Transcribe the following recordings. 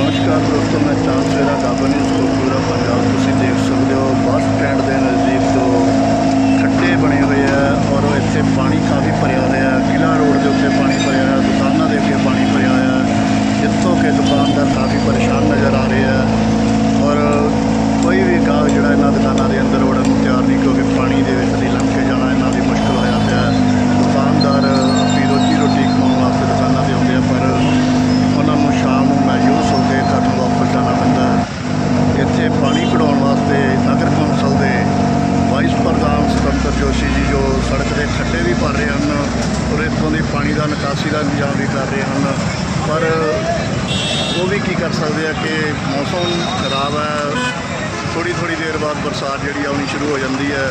ਨਮਸਕਾਰ ਦੋਸਤੋ, ਮੈਂ ਚਾਂਦ ਸਵੇਰਾ ਗਾਬਾ ਨਿਊਜ਼ ਤੋਂ ਪੂਰਾ ਪੰਜਾਬ ਤੁਸੀਂ ਦੇਖ ਸਕਦੇ ਹੋ। ਬੱਸ ਸਟੈਂਡ ਦੇ ਨਜ਼ਦੀਕ ਤੋਂ ਖੱਡੇ ਬਣੇ ਹੋਏ ਆ ਔਰ ਇੱਥੇ ਪਾਣੀ ਕਾਫੀ ਭਰਿਆ ਹੋਇਆ ਹੈ। ਕਿਲਾ ਰੋਡ ਦੇ ਉੱਤੇ ਪਾਣੀ ਭਰਿਆ ਹੋਇਆ, ਦੁਕਾਨਾਂ ਦੇ ਉੱਤੇ ਪਾਣੀ ਭਰਿਆ ਹੋਇਆ ਹੈ। ਜਿੱਥੋਂ ਕਿ ਦੁਕਾਨਦਾਰ ਕਾਫੀ ਪਰੇਸ਼ਾਨ ਨਜ਼ਰ ਆ ਰਹੇ ਆ। ਔਰ ਕੋਈ ਵੀ ਗਾਹਕ ਜਿਹੜਾ ਇਹਨਾਂ ਦੁਕਾਨਾਂ ਦੇ ਅੰਦਰ ਵੜਨ ਨੂੰ ਤਿਆਰ ਨਹੀਂ, ਕਿਉਂਕਿ ਪਾਣੀ ਦੇ ਵਿੱਚ ਦੀ ਲੰਘ ਕੇ ਜਾਣਾ ਇਹਨਾਂ ਦੀ ਮੁਸ਼ਕਲ ਹੋਇਆ ਪਿਆ ਹੈ। ਦੁਕਾਨਦਾਰ ਆਪਣੀ ਰੋਜੀ ਰੋਟੀ ਕਮਾਉਣ ਵਾਸਤੇ ਦੁਕਾਨਾਂ ਤੇ ਆਉਂਦੇ ਆ ਪਰ ਉਹਨਾਂ ਨੂੰ ਸ਼ਾਮ ਨੂੰ ਮਾਯੂਸ ਹੋ ਕੇ ਘਰ ਨੂੰ ਵਾਪਸ ਜਾਣਾ ਪੈਂਦਾ ਹੈ। ਇੱਥੇ ਪਾਣੀ ਕਢਾਉਣ ਵਾਸਤੇ ਨਗਰ ਕੌਂਸਲ ਦੇ ਵਾਈਸ ਪ੍ਰਧਾਨ ਸੁਤੰਤਰ ਜੋਸ਼ੀ ਜੀ ਜੋ ਸੜਕ ਦੇ ਖੱਡੇ ਵੀ ਭਰ ਰਹੇ ਹਨ ਔਰ ਇੱਥੋਂ ਦੀ ਪਾਣੀ ਦਾ ਨਿਕਾਸੀ ਦਾ ਇੰਤਜ਼ਾਮ ਵੀ ਕਰ ਰਹੇ ਹਨ ਪਰ ਉਹ ਵੀ ਕੀ ਕਰ ਸਕਦੇ ਆ ਕਿ ਮੌਸਮ ਖਰਾਬ ਹੈ ਥੋੜੀ ਥੋੜੀ ਦੇਰ ਬਾਅਦ ਬਰਸਾਤ ਜਿਹੜੀ ਆਉਣੀ ਸ਼ੁਰੂ ਹੋ ਜਾਂਦੀ ਹੈ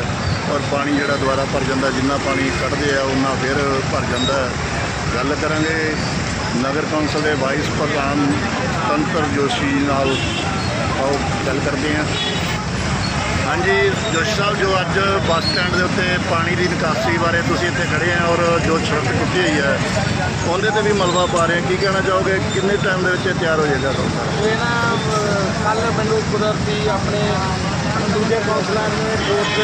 ਔਰ ਪਾਣੀ ਜਿਹੜਾ ਦੁਬਾਰਾ ਭਰ ਜਾਂਦਾ, ਜਿੰਨਾ ਪਾਣੀ ਕੱਢਦੇ ਆ ਉਹਨਾਂ ਫਿਰ ਭਰ ਜਾਂਦਾ ਗੱਲ ਕਰਾਂਗੇ ਨਗਰ ਕੌਂਸਲ ਦੇ ਵਾਈਸ ਪ੍ਰਧਾਨ ਤੰਤਰ ਜੋਸ਼ੀ ਨਾਲ। ਆਓ ਗੱਲ ਕਰਦੇ ਹਾਂ ਹਾਂਜੀ ਜੋਸ਼ ਸਾਹਿਬ, ਜੋ ਅੱਜ ਬੱਸ ਸਟੈਂਡ ਦੇ ਉੱਤੇ ਪਾਣੀ ਦੀ ਨਿਕਾਸੀ ਬਾਰੇ ਤੁਸੀਂ ਇੱਥੇ ਖੜੇ ਆ ਔਰ ਜੋ ਸੜਕ ਟੁੱਟੀ ਹੋਈ ਹੈ, ਉਹਦੇ ਤੇ ਵੀ ਮਲਬਾ ਪਾ ਰਹੇ ਆ। ਕੀ ਕਹਿਣਾ ਚਾਹੋਗੇ? ਕਿੰਨੇ ਟਾਈਮ ਦੇ ਵਿੱਚ ਇਹ ਤਿਆਰ ਹੋ ਜਾਏਗਾ? ਤੁਹਾਡਾ ਇਹ ਨਾ ਕੱਲ ਮੈਨੂੰ ਕੁਦਰਤੀ ਆਪਣੇ ਦੂਜੇ ਕੌਂਸਲਰ ਨੇ ਕੋਚ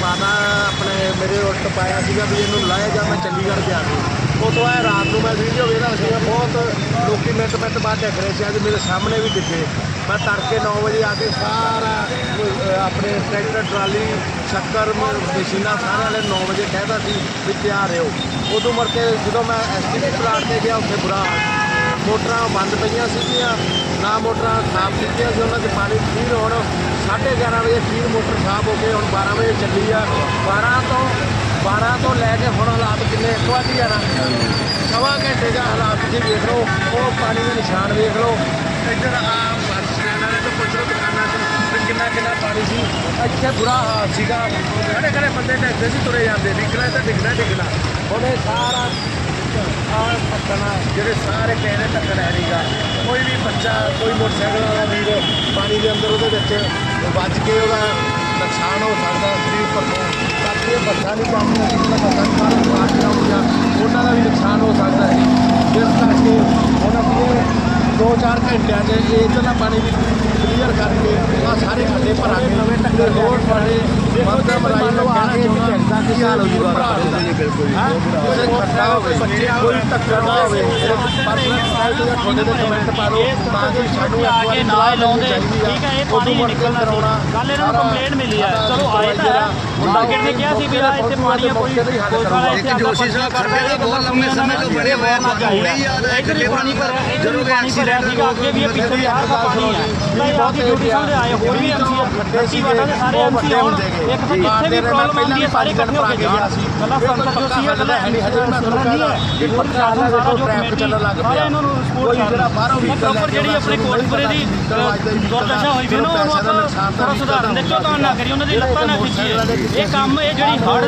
ਪਾਣਾ ਆਪਣੇ ਮੇਰੇ ਉਲਟ ਪਾਇਆ ਸੀਗਾ ਵੀ ਇਹਨੂੰ ਲਾਇਆ ਜਾ ਮੈਂ ਚੰਡੀਗੜ੍ਹ ਗਿਆ ਸੀ ਉਹ ਤੋਂ ਆਇਆ ਰਾਤ ਨੂੰ ਮੈਂ ਵੀਡੀਓ ਵੇਖਦਾ ਸੀਗਾ, ਬਹੁਤ ਲੋਕੀ ਮਿੰਟ ਮਿੰਟ ਬਾਅਦ ਡਿੱਗ ਰਹੇ ਸੀ, ਅੱਜ ਮੇਰੇ ਸਾਹਮਣੇ ਵੀ ਡਿੱਗੇ ਮੈਂ ਤੜਕੇ 9 ਵਜੇ ਆ ਕੇ ਸਾਰਾ ਆਪਣੇ ਟਰੈਕਟਰ, ਟਰਾਲੀ, ਸ਼ੱਕਰ, ਮਸ਼ੀਨਾਂ ਸਾਰਿਆਂ ਨੇ 9 ਵਜੇ ਕਹਿਦਾ ਸੀ ਵੀ ਤਿਆਰ ਹੋ। ਉਦੋਂ ਮੁੜ ਕੇ ਜਦੋਂ ਮੈਂ ਐਸਟੀਪੀ ਪਲਾਟ ਤੇ ਗਿਆ, ਉੱਥੇ ਬੁਰਾ ਮੋਟਰਾਂ ਬੰਦ ਪਈਆਂ ਸੀਗੀਆਂ, ਨਾ ਮੋਟਰਾਂ ਸਾਫ਼ ਕੀਤੀਆਂ ਸੀ, ਉਹਨਾਂ 'ਚ ਪਾਣੀ ਠੀਕ ਹੁਣ 11:30 ਵਜੇ ਫਿਰ ਮੋਟਰ ਸਾਫ਼ ਹੋ ਕੇ ਹੁਣ 12 ਵਜੇ ਚੱਲੀ ਆ। 12 ਤੋਂ 12 ਤੋਂ ਲੈ ਕੇ ਹੁਣ ਹਾਲਾਤ ਕਿੰਨੇ ਇੱਕ ਵਾਰ ਹੀ ਆ ਨਾ ਸਵਾ ਘੰਟੇ ਦਾ ਹਾਲਾਤ ਤੁਸੀਂ ਵੇਖ ਲਓ, ਉਹ ਪਾਣੀ ਦੇ ਨਿਸ਼ਾਨ ਵੇਖ ਲਓ। ਇੱਧਰ ਆ ਬੱਸ ਸਟੈਂਡ ਵਾਲੇ ਤੋਂ ਪੁੱਛ ਲਓ ਦੁਕਾਨਾਂ 'ਚ ਕਿੰਨਾ ਕਿੰਨਾ ਪਾਣੀ ਸੀ। ਇੱਥੇ ਬੁਰਾ ਹਾਲ ਸੀਗਾ। ਕਿਹੜੇ ਕਿਹੜੇ ਬੰਦੇ ਡਿੱਗਦੇ ਸੀ, ਤੁਰੇ ਜਾਂਦੇ। ਨਿਕਲੇ ਤਾਂ ਡਿੱਗਣਾ ਡਿੱਗਣਾ। ਹੁਣ ਇਹ ਸਾਰਾ ਆਹ ਪੱਕਣਾ ਜਿਹੜੇ ਸਾਰੇ ਕਹਿੰਦੇ ਟੱਕਰ ਹੈ ਨਹੀਂਗਾ ਕੋਈ ਵੀ ਬੱਚਾ, ਕੋਈ ਮੋਟਰਸਾਈਕਲ ਵਾਲਾ ਵੀਰ ਪਾਣੀ ਦੇ ਅੰਦਰ ਉਹਦੇ ਵਿੱਚ ਵੱਜ ਕੇ ਉਹਦਾ ਨੁਕਸਾਨ ਹੋ ਸਕਦਾ, ਸਰੀਰ ਪੱਖੋਂ ਬਾਕੀ ਇਹ ਬੱਚਾ ਨਹੀਂ ਕੰਮ ਕੀਤਾ ਬੱਚਾ ਨਹੀਂ ਬਾਹਰ ਬਾਹਰ ਜਾਊਗਾ ਉਹਨਾਂ ਦਾ ਵੀ ਨੁਕਸਾਨ ਹੋ ਸਕਦਾ ਹੈ। ਜਿਸ ਕਰਕੇ ਹੁਣ ਅਸੀਂ ਦੋ ਚਾਰ ਘੰਟਿਆਂ 'ਚ ਇਹ ਇਧਰਲਾ ਪਾਣੀ ਵੀ ਕਲੀਅਰ ਕਰਕੇ ਆ ਸਾਰੇ ਖੱਡੇ ਭਰਾਂਗੇ ਨਵੇਂ ਟੱਕਰ ਰੋਡ ਵਾਲੇ ਮਰਦਾ ਮਰਾਈ ਨੂੰ ਆ ਕੇ ਝੜਦਾ ਕੀ ਹਾਲ ਹੋ ਜੂਗਾ ਬਿਲਕੁਲ ਹਾਂ? ਕਿਸੇ ਖੱਡਾ ਹੋਵੇ ਕੋਈ ਟੱਕਰ ਨਾ ਹੋਵੇ ਪਰਸਨਲ ਸਾਈਟ ਜਾਂ ਤੁਹਾਡੇ ਦੇ ਕਮੈਂਟ ਪਾਓ ਤਾਂ ਕਿ ਸਾਨੂੰ ਆ ਕੇ ਨਾਲ ਲਾਉਂਦੇ ਠੀਕ ਹੈ ਇਹ ਪਾਣੀ ਨਹੀਂ ਨਿਕਲਣਾ ਕਰਾਉਣਾ। ਗੱਲ ਇਹਨਾਂ ਨੂੰ ਕੰਪਲੇਂਟ ਮਿਲੀ ਹੈ। ਚਲੋ ਆਏ ਤਾਂ ਹੈ। ਮਾਰਕੀਟ ਨੇ ਕਿਹਾ ਸੀ ਵੀ ਆ ਇੱਥੇ ਪਾਣੀ ਆ ਕੋਈ ਇੱਕ ਜੋਸ਼ੀ ਸਾਹਿਬ ਖੱਡੇ ਦੇ ਬਹੁਤ ਲੰਮੇ ਸਮੇਂ ਤੋਂ ਬਣੇ ਹੋਏ ਆ ਤੁਹਾਨੂੰ ਹੁਣੇ ਹੀ ਯਾਦ ਹੈ ਖੱਡੇ ਪਾਣੀ ਪਰ ਜਦੋਂ ਵੀ ਐਕਸੀਡੈਂਟ ਸੀਗਾ ਅੱਗੇ ਵੀ ਪਿੱਛੇ ਵੀ ਆਹ ਪਾਣੀ ਹੈ ਨਹੀਂ ਬਾਤ ਦੀ ਡਿਊਟੀ ਸਾਹਮਣੇ ਆਏ ਹੋਰ ਵੀ ਐਮਸੀ ਖੱਡੇ ਸੀ ਵਾਟਾ ਦੇ ਸਾਰੇ ਐਮਸੀ ਆਉਣ ਇੱਕ ਤਾਂ ਜਿੱਥੇ ਵੀ ਪ੍ਰੋਬਲਮ ਆਉਂਦੀ ਹੈ ਸਾਰੇ ਇਕੱਠੇ ਹੋ ਕੇ ਜਾਣ ਕੱਲਾ ਸੰਸਦ ਜੋ ਸੀ ਕੱਲਾ ਹਜੇ ਮੈਂ ਤੁਹਾਨੂੰ ਕਹਿੰਦਾ ਇੱਕ ਪ੍ਰਸ਼ਾਸਨ ਦੇਖੋ ਟ੍ਰੈਫਿਕ ਚੱਲਣ ਲੱਗ ਪਿਆ। ਕੋਈ ਜਿਹੜਾ ਬਾਹਰੋਂ ਵੀ ਪ੍ਰੋਪਰ ਜਿਹੜੀ ਆਪਣੇ ਕੋਟਪੁਰੇ ਦੀ ਦੁਰਦਸ਼ਾ ਹੋਈ ਵੀ ਨਾ ਉਹਨੂੰ ਆਪਾਂ ਥੋੜਾ ਸੁਧਾਰਨ ਦੇ ਚੋਂ ਨਾ ਕਰੀ ਉਹਨਾਂ ਦੀ ਲੱਤਾਂ ਨਾ ਖਿੱਚੀਏ। ਇਹ ਕੰਮ ਇਹ ਜਿਹੜੀ ਹੜ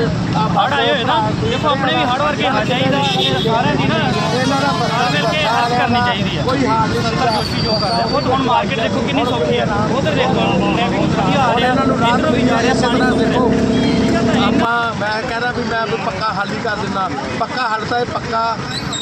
ਹੜ ਆਏ ਹੋਏ ਨਾ ਦੇਖੋ ਆਪਣੇ ਵੀ ਹੜ ਵਰਗੇ ਹੋਣਾ ਚਾਹੀਦਾ ਇਹ ਸਾਰਿਆਂ ਦੀ ਨਾ ਇਹਨਾਂ ਦਾ ਮਿਲ ਕੇ ਹੱਲ ਕਰਨੀ ਚਾਹੀਦੀ ਹੈ ਕੋਈ ਹਾਲ ਨਹੀਂ ਜੋਸ਼ੀ ਜੋ ਕਰ ਰਿਹਾ ਉਹ ਹੁਣ ਮਾਰਕੀਟ ਦੇਖੋ ਕਿੰਨੀ ਸੌਖੀ ਹੈ ਉਧਰ ਦੇਖੋ ਟ੍ਰੈਫਿਕ ਵਧੀਆ ਆ। ਰਿਹਾ ਇਹਨਾਂ ਨੂੰ ਰਾਤ ਨੂੰ ਵੀ ਜਾ ਰਿਹਾ ਸਿੱਧਾ ਦੇਖੋ ਆਪਾਂ ਮੈਂ ਕਹਿੰਦਾ ਵੀ ਮੈਂ ਵੀ ਪੱਕਾ ਹੱਲ ਹੀ ਕਰ ਦਿੰਦਾ। ਪੱਕਾ ਹੱਲ ਤਾਂ ਇਹ ਪੱਕਾ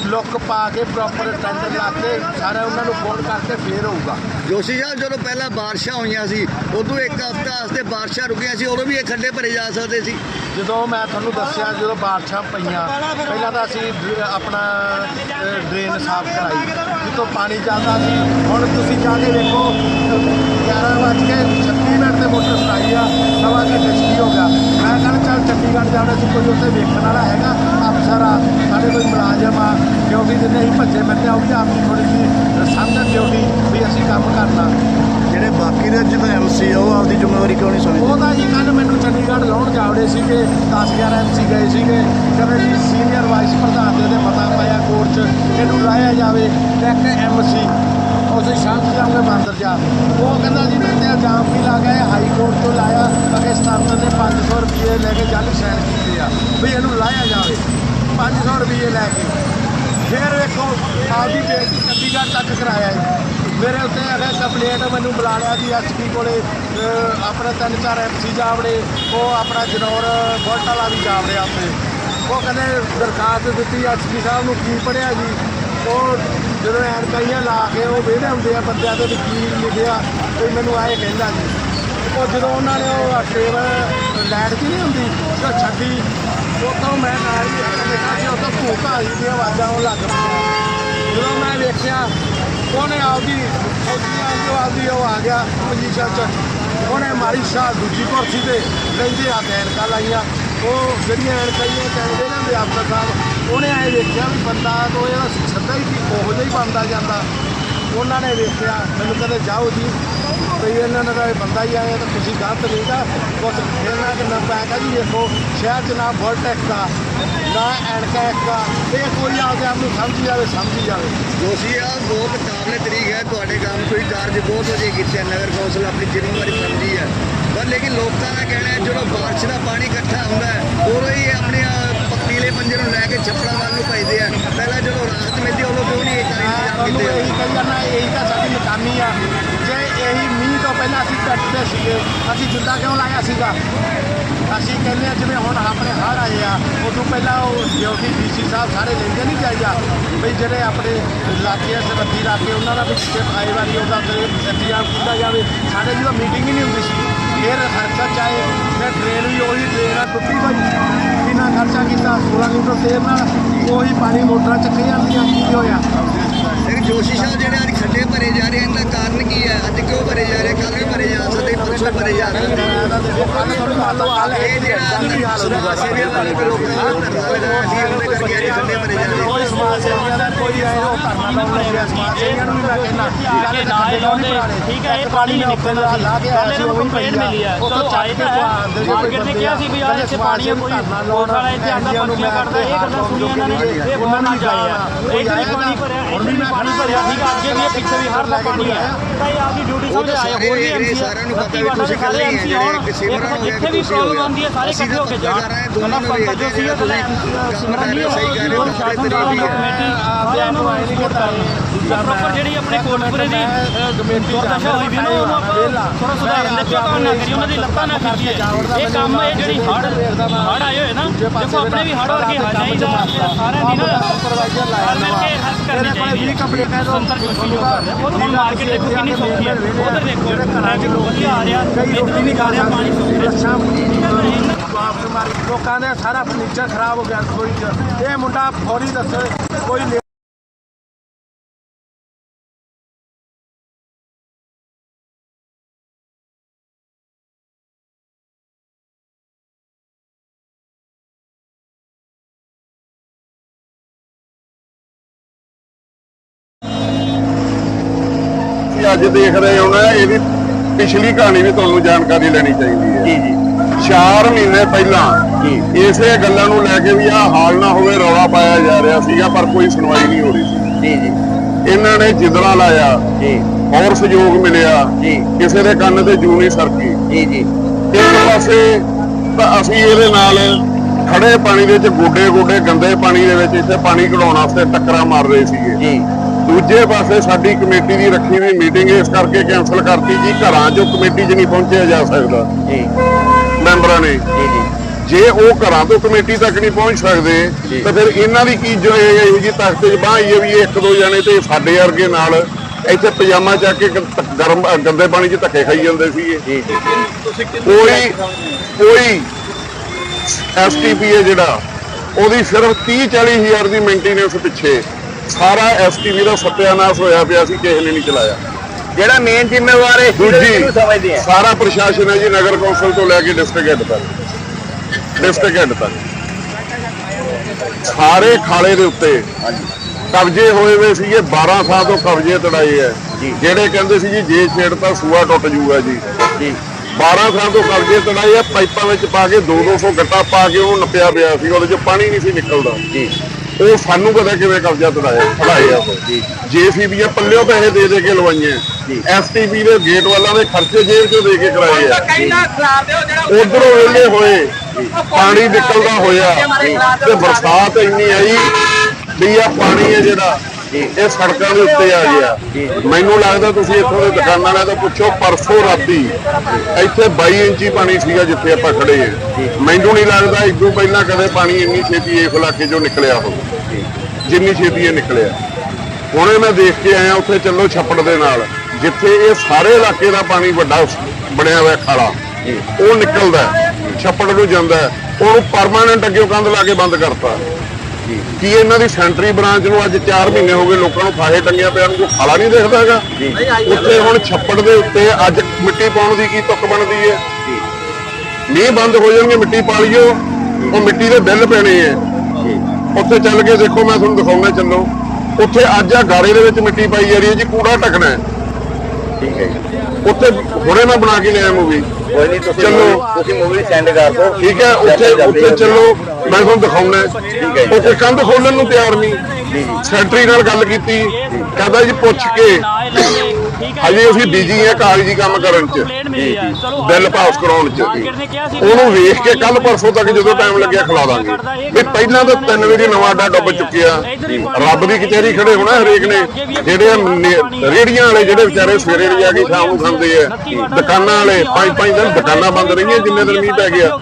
ਲੁੱਕ ਪਾ ਕੇ ਪ੍ਰੋਪਰ ਟੈਂਡਰ ਲਾ ਕੇ ਸਾਰੇ ਉਹਨਾਂ ਨੂੰ ਫੋਨ ਕਰਕੇ ਫੇਰ ਹੋਊਗਾ। ਜੋਸ਼ੀ ਸਾਹਿਬ ਜਦੋਂ ਪਹਿਲਾਂ ਬਾਰਿਸ਼ਾਂ ਹੋਈਆਂ ਸੀ ਉਦੋਂ ਇੱਕ ਹਫ਼ਤਾ ਵਾਸਤੇ ਬਾਰਿਸ਼ਾਂ ਰੁਕੀਆਂ ਸੀ ਉਦੋਂ ਵੀ ਇਹ ਖੱਡੇ ਭਰੇ ਜਾ ਸਕਦੇ ਸੀ? ਜਦੋਂ ਮੈਂ ਤੁਹਾਨੂੰ ਦੱਸਿਆ ਜਦੋਂ ਬਾਰਿਸ਼ਾਂ ਪਈਆਂ ਪਹਿਲਾਂ ਤਾਂ ਅਸੀਂ ਆਪਣਾ ਡਰੇਨ ਸਾਫ਼ ਕਰਾਈ ਜਿੱਥੋਂ ਪਾਣੀ ਚੱਲਦਾ ਸੀ। ਹੁਣ ਤੁਸੀਂ ਜਾ ਕੇ ਦੇਖੋ 11 ਵੱਜ ਕੇ 36 ਮਿੰਟ ਤੇ ਮੋਟਰ ਚਲਾਈ ਆ ਸਵਾ ਘੰਟੇ ਕੀ ਹੋ ਗਿਆ। ਚੰਡੀਗੜ੍ਹ ਜਾਣਾ ਸੀ ਕੋਈ ਉੱਥੇ ਵੇਖਣ ਵਾਲਾ ਹੈਗਾ? ਅਫਸਰ ਆ ਸਾਡੇ ਕੋਈ ਮੁਲਾਜ਼ਮ ਆ ਕਿਉਂਕਿ ਜਿੰਨੇ ਅਸੀਂ ਭੱਜੇ ਫਿਰਦੇ ਆ ਉਹ ਵੀ ਆਪਣੀ ਥੋੜੀ ਜਿਹੀ ਸਮਝਣ ਡਿਊਟੀ ਵੀ ਅਸੀਂ ਕੰਮ ਕਰਨਾ। ਜਿਹੜੇ ਬਾਕੀ ਦੇ ਜਿਹਦਾ ਐਮਸੀ ਆ ਉਹ ਆਪਦੀ ਜ਼ਿੰਮੇਵਾਰੀ ਕਿਉਂ ਨਹੀਂ ਸਮਝਦੇ? ਉਹ ਤਾਂ ਜੀ ਕੱਲ ਮੈਨੂੰ ਚੰਡੀਗੜ੍ਹ ਲਾਉਣ ਜਾਵੜੇ ਸੀਗੇ 10 11 ਐਮਸੀ ਗਏ ਸੀਗੇ। ਕਹਿੰਦੇ ਜੀ ਸੀਨੀਅਰ ਵਾਈਸ ਪ੍ਰਧਾਨ ਦੇ ਪਤਾ ਪਾਇਆ ਕੋਰਟ 'ਚ ਇਹਨੂੰ ਲਾਇਆ ਜਾਵੇ ਇੱਕ ਐਮਸੀ ਉਸੇ ਸ਼ਾਂਤ ਜਾਉਂਗੇ ਬਾਂਦਰ ਜਾ। ਉਹ ਕਹਿੰਦਾ ਜੀ ਮੈਂ ਤੇ ਇਲਜ਼ਾਮ ਵੀ ਲਾ ਗਿਆ, ਹਾਈ ਕੋਰਟ ਤੋਂ ਲਾਇਆ ਪਾਕਿਸਤਾਨ ਨੇ 500 ਰੁਪਏ ਲੈ ਕੇ ਜੱਲ ਸਾਈਨ ਕੀਤੇ ਆ, ਵੀ ਇਹਨੂੰ ਲਾਇਆ ਜਾਵੇ 500 ਰੁਪਏ ਲੈ ਕੇ। ਫਿਰ ਵੇਖੋ ਆਪਦੀ ਦੇ ਚੰਡੀਗੜ੍ਹ ਤੱਕ ਕਰਾਇਆ ਜੀ। ਮੇਰੇ ਉੱਤੇ ਅਗਰ ਕੰਪਲੇਂਟ ਮੈਨੂੰ ਬੁਲਾ ਲਿਆ ਜੀ ਐਸਪੀ ਕੋਲੇ, ਅਹ, ਆਪਣੇ ਤਿੰਨ ਚਾਰ ਐਮਸੀ ਜਾਵੜੇ, ਉਹ ਆਪਣਾ ਜਨੌਰ ਬੁਲਟ ਵਾਲਾ ਵੀ ਜਾਵੜਿਆ ਉੱਥੇ ਉਹ ਕਹਿੰਦੇ ਦਰਖਾਸਤ ਦਿੱਤੀ ਐਸਪੀ ਸਾਹਿਬ ਨੂੰ, ਕੀ ਪੜਿਆ ਜੀ? ਉਹ ਜਦੋਂ ਐਨਕਾਈਆਂ ਲਾ ਕੇ ਉਹ ਵਿਹੜੇ ਹੁੰਦੇ ਆ ਬੰਦਿਆਂ ਦੇ ਵਿੱਚ ਕੀ ਲਿਖਿਆ, ਕੋਈ ਮੈਨੂੰ ਆਏ ਕਹਿੰਦਾ ਜੀ ਉਹ ਜਦੋਂ ਉਹਨਾਂ ਨੇ ਉਹ ਟੇਬਲ ਲਾਈਟ ਦੀ ਨਹੀਂ ਹੁੰਦੀ ਜੋ ਛੱਡੀ। ਉਦੋਂ ਮੈਂ ਨਾਲ ਹੀ ਇੱਕ ਦੇਖਿਆ ਕਿ ਉਦੋਂ ਭੂਕਾ ਆਈ ਦੀਆਂ ਆਵਾਜ਼ਾਂ ਆਉਣ ਲੱਗ ਪਈਆਂ। ਜਦੋਂ ਮੈਂ ਵੇਖਿਆ, ਉਹਨੇ ਆਪਦੀ ਫੌਜੀਆਂ ਜੋ ਆਪਦੀ ਉਹ ਆ ਗਿਆ ਪੋਜੀਸ਼ਨ 'ਚ। ਉਹਨੇ ਮਾਰੀ ਸ਼ਾਹ ਦੂਜੀ ਕੁਰਸੀ ਤੇ ਲੈਂਦੇ ਆ ਕੇ ਐਨਕਾਂ ਲਾਈਆਂ। ਉਹ ਜਿਹੜੀਆਂ ਐਨਕਾਈਆਂ ਕਹਿੰਦੇ ਨੇ ਵੀ ਅਫਸਰ ਸਾਹਿਬ ਉਹਨੇ ਐ ਦੇਖਿਆ ਵੀ ਬੰਦਾ ਤੋਂ ਇਹ ਸਿੱਧਾ ਹੀ ਉਹੋ ਜਿਹਾ ਹੀ ਬਣਦਾ ਜਾਂਦਾ। ਉਹਨਾਂ ਨੇ ਵੇਖਿਆ, ਮੈਨੂੰ ਕਹਿੰਦੇ, ਜਾਓ ਜੀ ਵੀ ਇਹਨਾਂ ਦਾ ਇਹ ਬੰਦਾ ਹੀ ਆਇਆ, ਤਾਂ ਤੁਸੀਂ ਗਲਤ ਨਹੀਂ ਗਾ ਬਸ ਖੇਲਣਾ ਕਿ ਨਾ ਪੈਗਾ ਜੀ, ਦੇਖੋ, ਸ਼ਹਿਰ 'ਚ ਨਾ ਵੋਲਟੈਕ ਦਾ, ਨਾ ਐਨਕੈਕ ਦਾ, ਇਹ ਕੋਈ ਆਪਦੇ ਆਪ ਨੂੰ ਸਮਝ ਜਾਵੇ ਸਮਝ ਜਾਵੇ। ਦੋਸ਼ੀ ਆ, ਬਹੁਤ ਕਾਬਲੇ ਤਰੀਕ ਹੈ, ਤੁਹਾਡੇ ਕੰਮ ਕੋਈ ਚਾਰਜ ਬਹੁਤ ਵਜੇ ਕੀਤੇ ਨਗਰ ਕੌਂਸਲ ਆਪਣੀ ਜ਼ਿੰਮੇਵਾਰੀ ਸਮਝੀ ਹੈ। ਪਰ ਲੇਕਿਨ ਲੋਕਾਂ ਦਾ ਕਹਿਣਾ ਹੈ, ਜਦੋਂ ਬਾਰਿਸ਼ ਦਾ ਪਾਣੀ ਇਕੱਠਾ ਹੁੰਦਾ ਹੈ, ਉਦੋਂ ਹੀ ਆਪਣੇ ਪੀਲੇ ਪੰਜੇ ਨੂੰ ਲੈ ਕੇ ਛੱਪੜਾਂ ਵੱਲ ਨੂੰ ਭਜਦੇ ਆ। ਪਹਿਲਾਂ ਜਦੋਂ ਰਾਹਤ ਮਿਲਦੀ ਉਦੋਂ ਕਿਉਂ ਨਹੀਂ ਇਹ ਮੈਂ ਇੰਤਜ਼ਾਮ ਕੀਤੇ ਇਹੀ ਕਹੀ ਜਾਂਦਾ ਇਹੀ ਤਾਂ ਸਾਡੀ ਨਕਾਮੀ ਆ। ਜੇ ਇਹੀ ਮੀਂਹ ਤੋਂ ਪਹਿਲਾਂ ਅਸੀਂ ਕੱਟਦੇ ਸੀਗੇ ਅਸੀਂ ਜਿੰਦਾ ਕਿਉਂ ਲਾਇਆ ਸੀਗਾ? ਅਸੀਂ ਕਹਿੰਦੇ ਆ ਜਿਵੇਂ ਹੁਣ ਆਪਣੇ ਹੜ੍ਹ ਆਏ ਆ ਉਦੋਂ ਪਹਿਲਾਂ ਉਹ ਡਿਊਟੀ ਡੀਸੀ ਸਾਹਿਬ ਸਾਰੇ ਲੈਂਦੇ ਨਹੀਂ ਜਾਈਦਾ। ਵੀ ਜਿਹੜੇ ਆਪਣੇ ਇਲਾਕੇ ਆ ਸਰਹੱਦੀ ਇਲਾਕੇ ਉਹਨਾਂ ਦਾ ਵੀ ਕਿਸੇ ਆਏ ਵਾਰੀ ਉਹਦਾ ਤੇ ਇੰਤਜ਼ਾਮ ਕੀਤਾ ਜਾਵੇ। ਸਾਡੇ ਜਦੋਂ ਮੀਟਿੰਗ ਹੀ ਨਹੀਂ ਹੁੰਦੀ ਸੀ ਫਿਰ ਖਰਚਾ ਚਾਹੇ ਫਿਰ ਟ੍ਰੇਨ ਵੀ ਉਹੀ ਟ੍ਰੇਨ ਆ ਟੁੱਟੀ ਹੋਈ। ਕਿੰਨਾ ਖਰਚਾ ਕੀਤਾ 16 ਲੀਟਰ ਤੇਲ ਨਾਲ ਉਹੀ ਪਾਣੀ ਮੋਟਰਾਂ ਚੱਕੀ ਜਾਂਦੀਆਂ, ਕੀ ਹੋਇਆ? ਲੇਕਿਨ ਜੋਸ਼ੀ ਸਾਹਿਬ ਜਿਹੜੇ ਅੱਜ ਖੱਡੇ ਭਰੇ ਜਾ ਰਹੇ ਇਹਨਾਂ ਦਾ ਕਾਰਨ ਕੀ ਹੈ? ਅੱਜ ਕਿਉਂ ਭਰੇ ਜਾ ਰਹੇ? ਕੱਲ੍ਹ ਵੀ ਭਰੇ ਜਾ ਸਕਦੇ ਪਰਸੋਂ ਭਰੇ ਜਾ ਰਹੇ ਇਹ ਜਿਹੜਾ ਸਮਾਜ ਸੇਵੀਆਂ ਵਾਲੇ ਵੀ ਲੋਕਾਂ ਦਾ ਧਰਨਾ ਲਗਾਇਆ ਸੀ ਉਹਦੇ ਕਰਕੇ ਅੱਜ ਖੱਡੇ ਭਰੇ ਜਾ ਰਹੇ ਕੋਈ ਸਮਾਜ ਸੇਵੀਆਂ ਦਾ ਕੋਈ ਆਇਆ ਉਹ ਧਰਨਾ ਲਾਉਣ ਲੱਗਿਆ ਸਮਾਜ ਸੇਵੀਆਂ ਨੂੰ ਵੀ ਮੈਂ ਕਹਿੰਦਾ ਕਿ ਨਾ ਇਹ ਲਾਉਂਦੇ ਠੀਕ ਹੈ ਇਹ ਪਾਣੀ ਨਹੀਂ ਨਿਕਲਦਾ ਲਾ ਕੇ ਕੱਲ ਇਹਨਾਂ ਨੂੰ ਕੰਪਲੇਂਟ ਮਿਲੀ ਹੈ। ਚਲੋ ਚਾਹੀਦਾ ਹੈ। ਮਾਰਕੀਟ ਨੇ ਕਿਹਾ ਸੀ ਵੀ ਯਾਰ ਇੱਥੇ ਪਾਣੀ ਹੈ ਕੋਈ ਕੋਟ ਵਾਲਾ ਇੱਥੇ ਆਂਦਾ ਪਰਚੀਆਂ ਕਰਦਾ ਇਹ ਗੱਲਾਂ ਸੁਣੀਆਂ ਇਹਨਾਂ ਨੇ ਇਹ ਬਹੁਤ ਨਾ ਜਾਇਆ ਇੱਥੇ ਵੀ ਪਾਣੀ ਭਰਿਆ ਇੱਥੇ ਵੀ ਪਾਣੀ ਭਰਿਆ। ਠੀਕ ਹੈ ਅੱਗੇ ਵੀ ਇਹ ਪਿੱਛੇ ਵੀ ਹਰ ਦਾ ਪਾਣੀ ਹੈ। ਤਾਂ ਇਹ ਆਪਦੀ ਡਿਊਟੀ ਉਹ ਸਮਝ ਤਾਂ ਆਏ ਸਾਰੇ ਹੋਰ ਵੀ ਵੇਖ ਰਹੇ, ਐਮਸੀ ਸਾਰਿਆਂ ਨੂੰ ਪਤਾ ਵੀ ਤੁਸੀਂ ਇਕੱਲੇ ਹੀ ਹੈ ਜਿਹੜੇ ਇੱਕ ਸਿਮਰਨ ਹੋ ਗਿਆ ਜਿੱਥੇ ਵੀ ਪ੍ਰੋਬਲਮ ਆਉਂਦੀ ਹੈ ਸਾਰੇ ਇਕੱਠੇ ਹੋ ਕੇ ਜਾਣ ਦੋਨਾਂ ਨੂੰ ਵੇਖਦੇ ਹਾਂ, ਰਹੇ ਹੋ, ਸਹੀ ਕਰ ਰਹੇ ਹੋ, ਵੀ ਹੈ। ਸਾਰਿਆਂ ਨੂੰ ਸਪੋਰਟ ਕਰ ਰਹੇ ਹਾਂ ਪ੍ਰੋਪਰ ਜਿਹੜੀ ਆਪਣੇ ਕੋਟਪੁਰੇ ਦੀ ਦੁਰਦਸ਼ਾ ਹੋਈ ਵੀ ਨਾ, ਉਹਨੂੰ ਆਪਾਂ ਥੋੜਾ ਸੁਧਾਰਨ ਦੇ ਚੋਂ ਨਾ ਕਰੀ ਉਹਨਾਂ ਦੀ ਲੱਤਾਂ ਨਾ ਖਿੱਚੀਏ। ਇਹ ਕੰਮ ਇਹ ਜਿਹੜੀ ਹੜ ਹੜ ਆਏ ਹੋਏ ਨਾ, ਦੇਖੋ, ਆਪਣੇ ਵੀ ਹੜ ਵਰਗੇ ਆ ਜਾਈਦਾ ਸਾਰਿਆਂ ਦੀ ਨਾ ਸੁਪਰਵਾਈਜ਼ਰ ਨਾਲ ਮਿਲ ਕੇ ਹੈਲਪ ਕਰਨੀ ਚਾਹੀਦੀ ਹੈ ਜੋਸ਼ੀ ਜੋ ਮਾਰਕੀਟ ਦੇਖੋ ਕਿੰਨੀ ਸੌਖੀ ਹੈ। ਉਧਰ ਦੇਖੋ ਟ੍ਰੈਫਿਕ ਵਧੀਆ ਆ ਰਿਹਾ ਇੱਧਰ ਵੀ ਆ ਰਿਹਾ ਪਾਣੀ ਸੁੱਕ ਵਾਪਸ ਮਾਰੀ ਲੋਕਾਂ ਦੇ ਸਾਰਾ ਫਰਨੀਚਰ ਖਰਾਬ ਹੋ ਗਿਆ, ਰਸੋਈ ਇਹ ਮੁੰਡਾ ਫੌਰੀ ਦੱਸੇ, ਕੋਈ ਅੱਜ ਦੇਖ ਰਹੇ ਹੋ ਨਾ ਇਹਦੀ ਪਿਛਲੀ ਕਹਾਣੀ ਵੀ ਤੁਹਾਨੂੰ ਜਾਣਕਾਰੀ ਲੈਣੀ ਚਾਹੀਦੀ ਹੈ। ਜੀ ਜੀ। 4 ਮਹੀਨੇ ਪਹਿਲਾਂ ਜੀ। ਇਸੇ ਗੱਲਾਂ ਨੂੰ ਲੈ ਕੇ ਵੀ ਆਹ ਹਾਲ ਨਾ ਹੋਵੇ ਰੌਲਾ ਪਾਇਆ ਜਾ ਰਿਹਾ ਸੀਗਾ ਪਰ ਕੋਈ ਸੁਣਵਾਈ ਨਹੀਂ ਹੋ ਰਹੀ ਸੀ। ਜੀ ਜੀ। ਇਹਨਾਂ ਨੇ ਜਿੰਦਰਾ ਲਾਇਆ ਜੀ। ਹੋਰ ਸਹਿਯੋਗ ਮਿਲਿਆ ਜੀ। ਕਿਸੇ ਦੇ ਕੰਨ ਤੇ ਜੂ ਨਹੀਂ ਸਰਕੀ। ਜੀ ਜੀ। ਇੱਕ ਪਾਸੇ ਤਾਂ ਅਸੀਂ ਇਹਦੇ ਨਾਲ ਖੜੇ ਪਾਣੀ ਦੇ ਵਿੱਚ ਗੋਡੇ ਗੋਡੇ ਗੰਦੇ ਪਾਣੀ ਦੇ ਵਿੱਚ ਇੱਥੇ ਪਾਣੀ ਕਢਾਉਣ ਵਾਸਤੇ ਟੱਕਰਾਂ ਮਾਰ ਰਹੇ ਸੀਗੇ। ਜੀ। ਦੂਜੇ ਪਾਸੇ ਸਾਡੀ ਕਮੇਟੀ ਦੀ ਰੱਖੀ ਹੋਈ ਮੀਟਿੰਗ ਇਸ ਕਰਕੇ ਕੈਨਸਲ ਕਰਤੀ ਜੀ ਘਰਾਂ 'ਚੋਂ ਕਮੇਟੀ 'ਚ ਨਹੀਂ ਪਹੁੰਚਿਆ ਜਾ ਸਕਦਾ। ਜੀ। ਮੈਂਬਰਾਂ ਨੇ। ਜੀ ਜੀ। ਜੇ ਉਹ ਘਰਾਂ ਤੋਂ ਕਮੇਟੀ ਤੱਕ ਨਹੀਂ ਪਹੁੰਚ ਸਕਦੇ ਤਾਂ ਫਿਰ ਇਹਨਾਂ ਦੀ ਕੀ ਜੋ ਇਹ ਜੀ ਤਖਤ 'ਚ ਬਾਹੀ ਹੈ ਵੀ ਇੱਕ ਦੋ ਜਣੇ ਤੇ ਸਾਡੇ ਵਰਗੇ ਨਾਲ ਇੱਥੇ ਪਜਾਮਾ ਚੱਕ ਕੇ ਗਰਮ ਗੰਦੇ ਪਾਣੀ 'ਚ ਧੱਕੇ ਖਾਈ ਜਾਂਦੇ ਸੀਗੇ। ਜੀ ਕੋਈ ਕੋਈ ਐਸਟੀਪੀ ਜਿਹੜਾ ਉਹਦੀ ਸਿਰਫ 30 40 ਹਜ਼ਾਰ ਦੀ ਮੇਨਟੇਨੈਂਸ ਪਿੱਛੇ। ਸਾਰਾ ਐਸਟੀਪੀ ਦਾ ਸੱਤਿਆਨਾਸ਼ ਹੋਇਆ ਪਿਆ ਸੀ ਕਿਸੇ ਨੇ ਨਹੀਂ ਚਲਾਇਆ। ਜਿਹੜਾ ਮੇਨ ਜ਼ਿੰਮੇਵਾਰ ਹੈ ਦੂਜੀ ਸਮਝਦੇ ਆ। ਸਾਰਾ ਪ੍ਰਸ਼ਾਸਨ ਹੈ ਜੀ ਨਗਰ ਕੌਂਸਲ ਤੋਂ ਲੈ ਕੇ ਡਿਸਟ੍ਰਿਕਟ ਹੈੱਡ ਤੱਕ। ਡਿਸਟ੍ਰਿਕਟ ਹੈੱਡ ਤੱਕ। ਸਾਰੇ ਖਾਲੇ ਦੇ ਉੱਤੇ। ਕਬਜ਼ੇ ਹੋਏ ਵੇ ਸੀਗੇ 12 ਸਾਲ ਤੋਂ ਕਬਜ਼ੇ ਤੜਾਏ ਹੈ। ਜਿਹੜੇ ਕਹਿੰਦੇ ਸੀ ਜੀ ਜੇ ਛੇੜਤਾ ਸੂਆ ਟੁੱਟ ਜੂਗਾ ਜੀ। ਜੀ। 12 ਸਾਲ ਤੋਂ ਕਬਜ਼ੇ ਤੜਾਏ ਆ ਪਾਈਪਾਂ ਵਿੱਚ ਪਾ ਕੇ 2-200 ਗੱਟਾ ਪਾ ਕੇ ਉਹਨੂੰ ਨੱਪਿਆ ਪਿਆ ਸੀ ਉਹਦੇ 'ਚ ਪਾਣੀ ਨਹੀਂ ਸੀ ਨਿਕਲਦਾ। ਜੀ। ਉਹ ਸਾਨੂੰ ਪਤਾ ਕਿਵੇਂ ਕਬਜ਼ਾ ਤੜਾਇਆ ਤੜਾਏ ਆ ਉਹ ਜੀ। ਜੇਸੀਬੀ ਪੱਲਿਓ ਪੈਸੇ ਦੇ ਦੇ ਕੇ ਲਵਾਈਆਂ। ਐਸਟੀਪੀ ਦੇ ਗੇਟ ਵਾਲਾਂ ਦੇ ਖਰਚੇ ਜੇਬ ਚੋਂ ਦੇ ਕੇ ਕਰਾਏ ਆ। ਉਧਰੋਂ ਵੇਲੇ ਹੋਏ ਪਾਣੀ ਨਿਕਲਦਾ ਹੋਇਆ। ਤੇ ਬਰਸਾਤ ਇੰਨੀ ਆਈ ਵੀ ਆ ਪਾਣੀ ਹੈ ਜਿਹੜਾ ਇਹ ਸੜਕਾਂ ਦੇ ਉੱਤੇ ਆ ਗਿਆ। ਮੈਨੂੰ ਲੱਗਦਾ ਤੁਸੀਂ ਇੱਥੋਂ ਦੇ ਦੁਕਾਨਾਂ ਵਾਲਿਆਂ ਤੋਂ ਪੁੱਛੋ, ਪਰਸੋਂ ਰਾਤੀ ਇੱਥੇ 22 ਇੰਚੀ ਪਾਣੀ ਸੀਗਾ ਜਿੱਥੇ ਆਪਾਂ ਖੜੇ ਹਾਂ। ਮੈਨੂੰ ਨਹੀਂ ਲੱਗਦਾ ਇਦੋਂ ਪਹਿਲਾਂ ਕਦੇ ਪਾਣੀ ਇੰਨੀ ਛੇਤੀ ਇਸ ਇਲਾਕੇ ਚੋਂ ਨਿਕਲਿਆ ਹੋਵੇ। ਜਿੰਨੀ ਛੇਤੀ ਇਹ ਨਿਕਲਿਆ। ਹੁਣੇ ਮੈਂ ਦੇਖ ਕੇ ਆਇਆ, ਉੱਥੇ ਚੱਲੋ ਛੱਪੜ ਦੇ ਨਾਲ। ਜਿੱਥੇ ਇਹ ਸਾਰੇ ਇਲਾਕੇ ਦਾ ਪਾਣੀ ਵੱਡਾ ਬਣਿਆ ਹੋਇਆ ਖਾਲਾ, ਉਹ ਨਿਕਲਦਾ ਛੱਪੜ ਨੂੰ ਜਾਂਦਾ ਉਹਨੂੰ ਪਰਮਾਨੈਂਟ ਅੱਗੇ ਕੰਧ ਲਾ ਕੇ ਬੰਦ ਕਰਤਾ। ਕੀ ਇਹਨਾਂ ਦੀ ਸੈਂਟਰੀ ਬ੍ਰਾਂਚ ਨੂੰ ਅੱਜ 4 ਮਹੀਨੇ ਹੋ ਗਏ ਲੋਕਾਂ ਨੂੰ ਫਾਹੇ ਟੰਗਿਆ ਪਿਆ ਨੂੰ ਕੋਈ ਖਾਲਾ ਨਹੀਂ ਦੇਖਦਾ ਹੈਗਾ? ਉੱਥੇ ਹੁਣ ਛੱਪੜ ਦੇ ਉੱਤੇ ਅੱਜ ਮਿੱਟੀ ਪਾਉਣ ਦੀ ਕੀ ਤੁੱਕ ਬਣਦੀ ਹੈ? ਮੀਂਹ ਬੰਦ ਹੋ ਜਾਣਗੇ ਮਿੱਟੀ ਪਾ ਲਿਓ ਉਹ ਮਿੱਟੀ ਦੇ ਬਿੱਲ ਪੈਣੇ ਆ ਉੱਥੇ ਚੱਲ ਕੇ ਦੇਖੋ ਮੈਂ ਤੁਹਾਨੂੰ ਦਿਖਾਉਂਦਾ ਚੱਲੋ। ਉੱਥੇ ਅੱਜ ਆ ਗਾਰੇ ਦੇ ਵਿੱਚ ਮਿੱਟੀ ਪਾਈ ਜਾ ਰਹੀ ਹੈ ਜੀ ਕੂੜਾ ਢੱਕਣਾ ਹੈ। ਠੀਕ ਹੈ ਜੀ। ਉੱਥੇ ਹੁਣੇ ਮੈਂ ਬਣਾ ਕੇ ਲਿਆ ਮੂਵੀ ਕੋਈ ਨਹੀਂ ਤੁਸੀਂ ਚਲੋ। movie- ਤੁਸੀਂ ਮੂਵੀ ਸੈਂਡ ਕਰ ਦਿਓ। ਠੀਕ ਹੈ ਉੱਥੇ ਉੱਥੇ ਚੱਲੋ ਮੈਂ ਤੁਹਾਨੂੰ ਦਿਖਾਉਣਾ ਹੈ। ਉੱਥੇ ਕੰਧ ਖੋਲਣ ਨੂੰ ਤਿਆਰ ਨਹੀਂ। ਸੈਕਟਰੀ ਨਾਲ ਗੱਲ ਕੀਤੀ। ਕਹਿੰਦਾ ਜੀ ਪੁੱਛ ਕੇ। ਹਜੇ ਅਸੀਂ ਬਿਜ਼ੀ ਆ ਕਾਗਜ਼ੀ ਕੰਮ ਕਰਨ ਚ। ਬਿੱਲ ਪਾਸ ਕਰਾਉਣ ਚ ਉਹਨੂੰ ਵੇਖ ਕੇ ਕੱਲ ਪਰਸੋਂ ਤੱਕ ਜਦੋਂ ਟਾਈਮ ਲੱਗਿਆ ਖਿਲਾ ਦਾਂਗੇ। ਵੀ ਪਹਿਲਾਂ ਤਾਂ ਤਿੰਨ ਵਾਰੀ ਨਵਾਂ ਅੱਡਾ ਡੁੱਬ ਚੁੱਕਿਆ। ਰੱਬ ਦੀ ਕਚਹਿਰੀ ਖੜੇ ਹੋਣਾ ਹਰੇਕ ਨੇ। ਜਿਹੜੇ ਰੇਹੜੀਆਂ ਵਾਲੇ ਜਿਹੜੇ ਵਿਚਾਰੇ ਸਵੇਰੇ ਵੀ ਆ ਕੇ ਸ਼ਾਮ ਨੂੰ ਖਾਂਦੇ ਆ ਦੁਕਾਨਾਂ ਵਾਲੇ ਪੰਜ ਪੰਜ ਦਿਨ ਦੁਕਾਨਾਂ ਬੰਦ ਰਹੀਆਂ ਜਿੰਨੇ ਦਿਨ ਮੀਂਹ ਪੈ ਗਿਆ।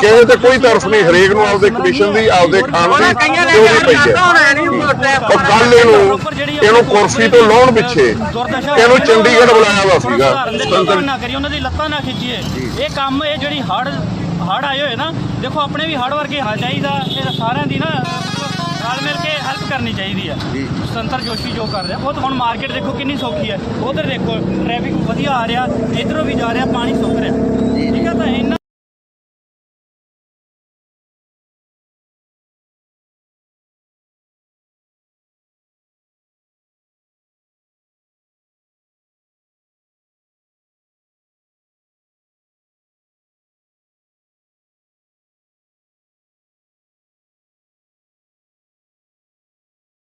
ਕਿਸੇ ਤੇ ਕੋਈ ਤਰਸ ਨਹੀਂ ਹਰੇਕ ਨੂੰ ਆਪਦੇ ਕਮਿਸ਼ਨ ਦੀ ਆਪਦੇ ਖਾਣ ਦੀ ਤੇ ਉਹਦੀ ਪਈ ਹੈ। ਉਹ ਕੱਲ ਇਹਨੂੰ ਇਹਨੂੰ ਕੁਰਸੀ ਤੋਂ ਲਾਉਣ ਪਿੱਛੇ ਇਹਨੂੰ ਚੰਡੀਗੜ੍ਹ ਬੁਲਾਇਆ ਵਾ ਸੀਗਾ। ਲੱਤਾਂ ਨਾ ਕਰੀ ਉਹਨਾਂ ਦੀ ਲੱਤਾਂ ਨਾ ਖਿੱਚੀਏ। ਇਹ ਕੰਮ ਇਹ ਜਿਹੜੀ ਹੜ ਹੜ ਆਏ ਹੋਏ ਨਾ ਦੇਖੋ ਆਪਣੇ ਵੀ ਹੜ ਵਰਗੇ ਹਾਲ ਚਾਹੀਦਾ। ਇਹ ਸਾਰਿਆਂ ਦੀ ਨਾ ਰਲ ਮਿਲ ਕੇ ਹੈਲਪ ਕਰਨੀ ਚਾਹੀਦੀ ਆ। ਸੰਤਰ ਜੋਸ਼ੀ ਜੋ ਕਰ ਰਿਹਾ ਉਹ ਤਾਂ ਹੁਣ ਮਾਰਕੀਟ ਦੇਖੋ ਕਿੰਨੀ ਸੌਖੀ ਹੈ ਉਧਰ ਦੇਖੋ ਟ੍ਰੈਫਿਕ ਵਧੀਆ ਆ ਰਿਹਾ ਇਧਰੋਂ ਵੀ ਜਾ ਰਿਹਾ ਪਾਣੀ ਸੁੱਕ ਰਿਹਾ। ਠੀਕ ਹੈ